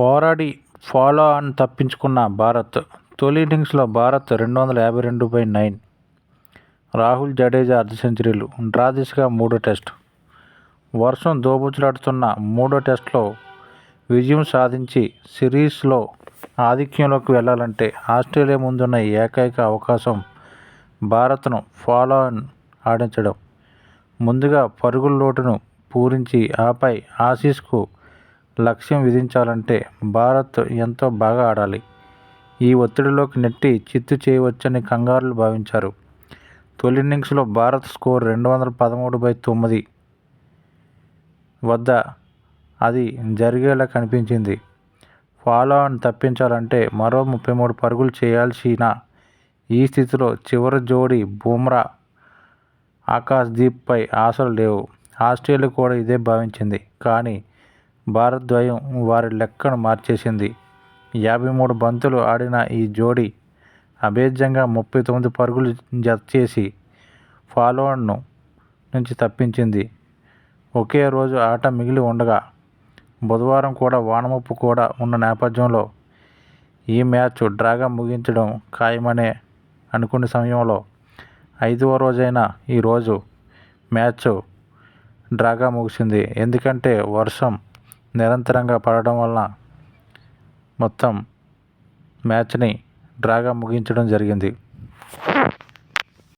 పోరాడి follow on తప్పించుకున్న భారత్. తొలి ఇన్నింగ్స్లో భారత్ రెండు వందల యాభై రెండు బై నైన్. రాహుల్ జడేజా అర్ధ సెంచరీలు డ్రా దిశగా మూడో టెస్ట్. వర్షం దోబుచులాడుతున్న మూడో టెస్ట్లో విజయం సాధించి సిరీస్లో ఆధిక్యంలోకి వెళ్ళాలంటే ఆస్ట్రేలియా ముందున్న ఏకైక అవకాశం భారత్ను ఫాలో ఆన్ ఆడించడం. ముందుగా పరుగుల లోటును పూరించి ఆపై ఆసీస్కు లక్ష్యం విధించాలంటే భారత్ ఎంతో బాగా ఆడాలి. ఈ ఒత్తిడిలోకి నెట్టి చిత్తు చేయవచ్చని కంగారులు భావించారు. తొలి ఇన్నింగ్స్లో భారత్ స్కోర్ రెండు వందల పదమూడు బై తొమ్మిది వద్ద అది జరిగేలా కనిపించింది. ఫాలో ఆన్ తప్పించాలంటే మరో ముప్పై మూడు పరుగులు చేయాల్సిన ఈ స్థితిలో చివరి జోడి బుమ్రా ఆకాశ్దీప్పై ఆశలు లేవు. ఆస్ట్రేలియా కూడా ఇదే భావించింది. కానీ భారత్ ద్వయం వారి లెక్కను మార్చేసింది. యాభై మూడు బంతులు ఆడిన ఈ జోడీ అభేద్యంగా ముప్పై తొమ్మిది పరుగులు జత చేసి నుంచి తప్పించింది. ఒకే రోజు ఆట మిగిలి ఉండగా బుధవారం కూడా వానముప్పు కూడా ఉన్న నేపథ్యంలో ఈ మ్యాచ్ డ్రాగా ముగించడం ఖాయమనే అనుకున్న సమయంలో ఐదవ రోజైన ఈరోజు మ్యాచ్ డ్రాగా ముగిసింది. ఎందుకంటే వర్షం నిరంతరంగా పడడం వలన మొత్తం మ్యాచ్ని డ్రాగా ముగించడం జరిగింది.